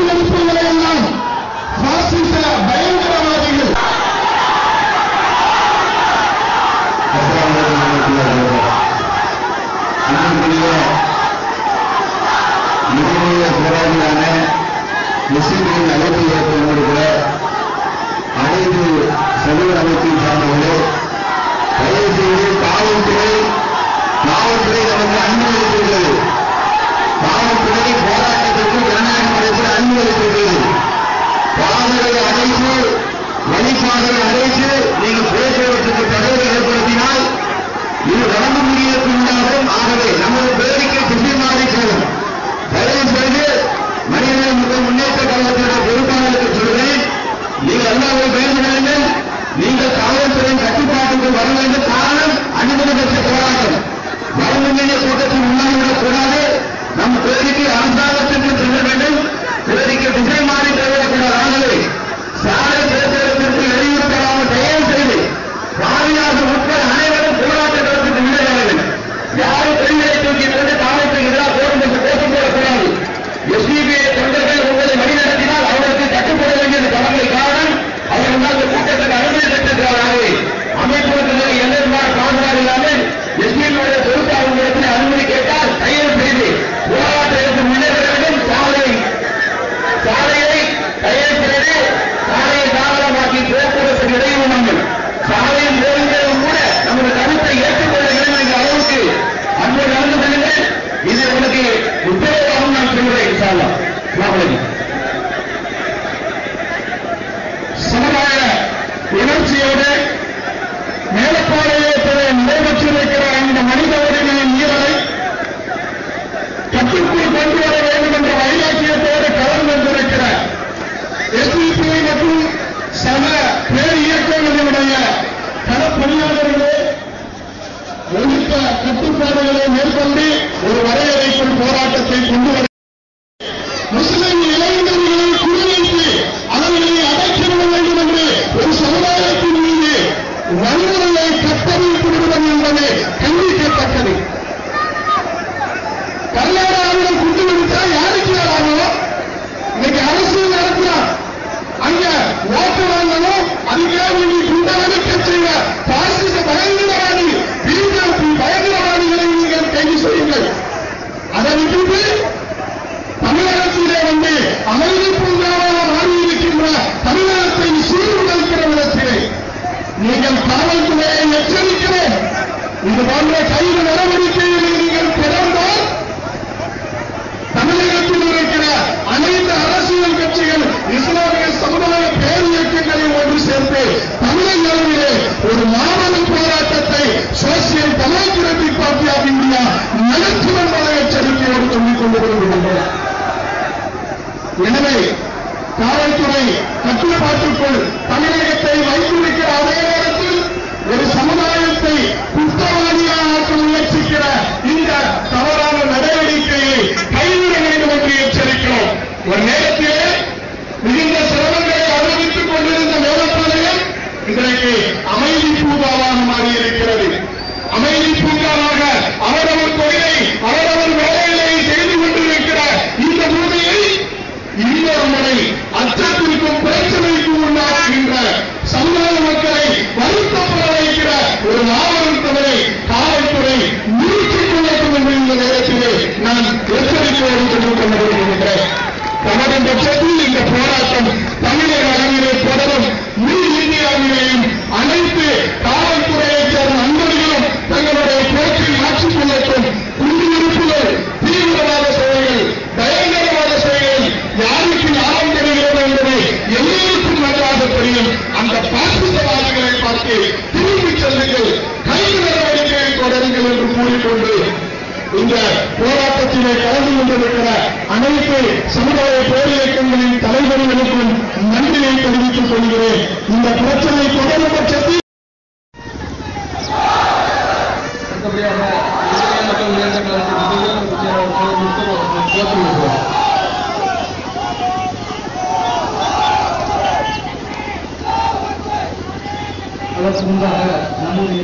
கட்டி எழுப்புங்கள் எல்லாம் பாசிச பயங்கரவாதிகள் மிகப்பெரிய போராளியான முஸ்லிம்களின் அழைப்பு சுற்றுப்பாதைகளை மேற்கொண்டு ஒரு கட்சிகள் இஸ்லாமிய சமுதாய பேரியக்கங்களை ஒன்று சேர்த்து தமிழக அளவிலே ஒரு மாபெரும் போராட்டத்தை social democratic party of India நடத்தி வந்ததாக எச்சரிக்கையோடு சொல்லிக் கொண்டு வருகின்றனர் எனவே காவல்துறை கட்டுப்பாட்டுக்குள் தமிழகத்தை வைத்திருக்கிற அதே நேரத்தில் போராட்டத்திலே கலந்து கொண்டிருக்கிற அனைத்து சமுதாய பேரியக்கங்களின் தலைவர்களுக்கும் நன்றியை தெரிவித்துக் கொள்கிறேன். இந்த பிரச்சனை தொடரும் பட்சத்தில் அடுத்தபடியாக அதற்கு முன்பாக நம்முடைய